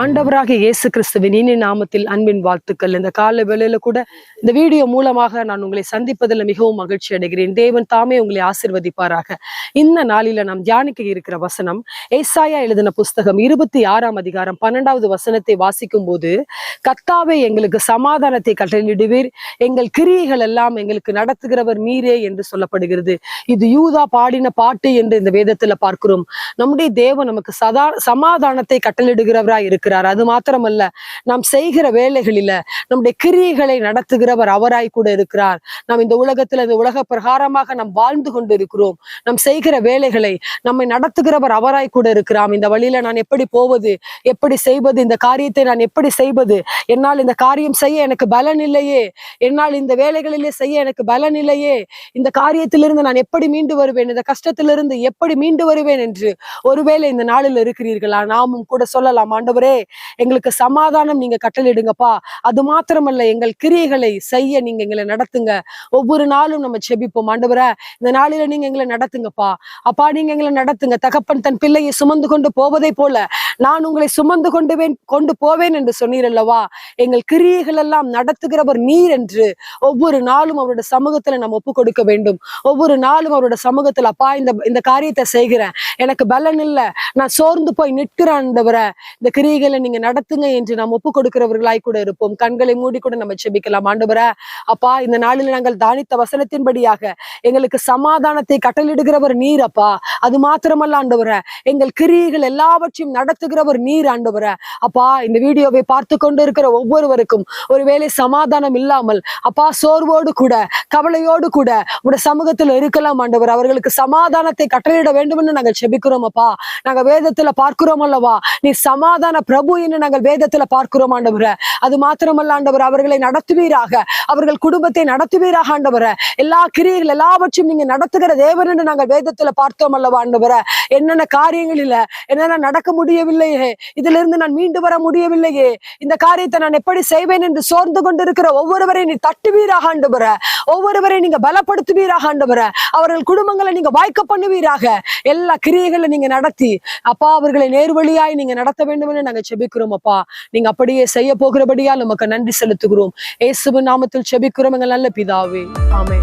ஆண்டவராக இயேசு கிறிஸ்துவின் இனி நாமத்தில் அன்பின் வாழ்த்துக்கள். இந்த கால வேளையில கூட இந்த வீடியோ மூலமாக நான் உங்களை சந்திப்பதில் மிகவும் மகிழ்ச்சி அடைகிறேன். தேவன் தாமே உங்களை ஆசிர்வதிப்பாராக. இந்த நாளில நாம் தியானிக்க இருக்கிற வசனம் ஏசாயா எழுதின புஸ்தகம் இருபத்தி ஆறாம் அதிகாரம் பன்னெண்டாவது வசனத்தை வாசிக்கும் போது கத்தாவே எங்களுக்கு சமாதானத்தை கட்டளிடுவீர் எங்கள் கிரியைகள் எல்லாம் எங்களுக்கு நடத்துகிறவர் நீரே என்று சொல்லப்படுகிறது. இது யூதா பாடின பாட்டு என்று இந்த வேதத்துல பார்க்கிறோம். நம்முடைய தேவன் நமக்கு சதா சமாதானத்தை கட்டளிடுகிறவராய் இருக்கிறார். அது மாத்திரமல்ல நாம் செய்கிற வேலைகளில நம்முடைய கிரியைகளை நடத்துகிறவர் அவராய் கூட இருக்கிறார். நாம் இந்த உலகத்துல இந்த உலக பிரகாரமாக நாம் வாழ்ந்து கொண்டு இருக்கிறோம் நாம் செய்கிற வேலைகளை நம்மை நடத்துகிறவர் அவராய் கூட இருக்கிறாம் இந்த வழியில நான் எப்படி போவது எப்படி செய்வது இந்த காரியத்தை நான் எப்படி செய்வது என்னால் இந்த காரியம் செய்ய எனக்கு பலன் இல்லையே என்னால் இந்த வேலைகளிலே செய்ய எனக்கு பலன் இல்லையே இந்த காரியத்திலிருந்து நான் எப்படி மீண்டு வருவேன் இந்த கஷ்டத்திலிருந்து எப்படி மீண்டு வருவேன் என்று ஒருவேளை இந்த நாளில் இருக்கிறீர்களா? நாமும் கூட சொல்லலாம். ஆண்டவரே எங்களுக்கு சமாதானம் நீங்க கட்டளிடுங்கப்பா அது மாத்திரமல்ல எங்கள் கிரியைகளை செய்ய நீங்க எங்களை நடத்துங்க. ஒவ்வொரு நாளும் நம்ம செபிப்போம். ஆண்டவர இந்த நாளில நீங்க எங்களை நடத்துங்கப்பா. அப்பா நீங்க எங்களை நடத்துங்க. தகப்பன் தன் பிள்ளையை சுமந்து கொண்டு போவதை போல நான் உங்களை சுமந்து கொண்டு கொண்டு போவேன் என்று சொன்னீர் அல்லவா எங்கள் கிரியைகள் எல்லாம் நடத்துகிறவர் நீர் என்று ஒவ்வொரு நாளும் அவருடைய சமூகத்துல நாம் ஒப்பு கொடுக்க வேண்டும். ஒவ்வொரு நாளும் அவரோட சமூகத்துல அப்பா இந்த இந்த காரியத்தை செய்கிறேன். எனக்கு பலன் இல்ல. நான் சோர்ந்து போய் நிற்கிறேன் இந்த கிரியைகளை நீங்க நடத்துங்க என்று நாம் ஒப்பு கொடுக்கிறவர்களாய் கூட இருப்போம். கண்களை மூடி கூட நம்ம செபிக்கலாம். ஆண்டவர அப்பா இந்த நாளில் நாங்கள் தானித்த வசனத்தின்படியாக எங்களுக்கு சமாதானத்தை கட்டளிடுகிறவர் நீர் அப்பா. அது மாத்திரமல்ல ஆண்டவர. எங்கள் கிரியைகள் எல்லாவற்றையும் நடத்து நடத்துகிறவர் நீர் ஆண்டவர. அப்பா இந்த வீடியோவை பார்த்து கொண்டு இருக்கிற ஒவ்வொருவருக்கும் ஒருவேளை சமாதானம் இல்லாமல் அப்பா சோர்வோடு கூட கவலையோடு கூட உடைய சமூகத்தில் இருக்கலாம் ஆண்டவர். அவர்களுக்கு சமாதானத்தை கட்டளையிட வேண்டும் என்று நாங்கள் செபிக்கிறோம் அப்பா. நாங்க வேதத்துல பார்க்கிறோம் அல்லவா? நீ சமாதான பிரபு என்று நாங்கள் வேதத்துல பார்க்கிறோம் ஆண்டவர. அது மாத்திரமல்ல ஆண்டவர் அவர்களை நடத்துவீராக. அவர்கள் குடும்பத்தை நடத்துவீராக ஆண்டவர. எல்லா கிரியைகள் எல்லாவற்றையும் நீங்க நடத்துகிற தேவன் என்று நாங்கள் வேதத்துல பார்த்தோம் அல்லவா ஆண்டவர. என்னென்ன காரியங்களில என்னென்ன நடக்க முடியவில்லை முடியவில்லையே இதிலிருந்து நான் மீண்டு வர முடியவில்லையே. இந்த காரியத்தை நான் எப்படி செய்வேன் என்று சோர்ந்து கொண்டிருக்கிற ஒவ்வொருவரை நீ தட்டுவீராக ஆண்டு வர. ஒவ்வொருவரை நீங்க பலப்படுத்துவீராக ஆண்டவரே அவர்கள் குடும்பங்களை நீங்க வாய்க்க பண்ணுவீராக. எல்லா கிரியைகளை நீங்க நடத்தி அப்பா அவர்களை நேர்வழியாய் நீங்க நடத்த வேண்டும் என்று நாங்க செபிக்கிறோம் அப்பா. நீங்க அப்படியே செய்ய போகிறபடியால் நமக்கு நன்றி செலுத்துகிறோம். இயேசுவின் நாமத்தில் செபிக்கிறோம் எங்கள் நல்ல பிதாவே. ஆமே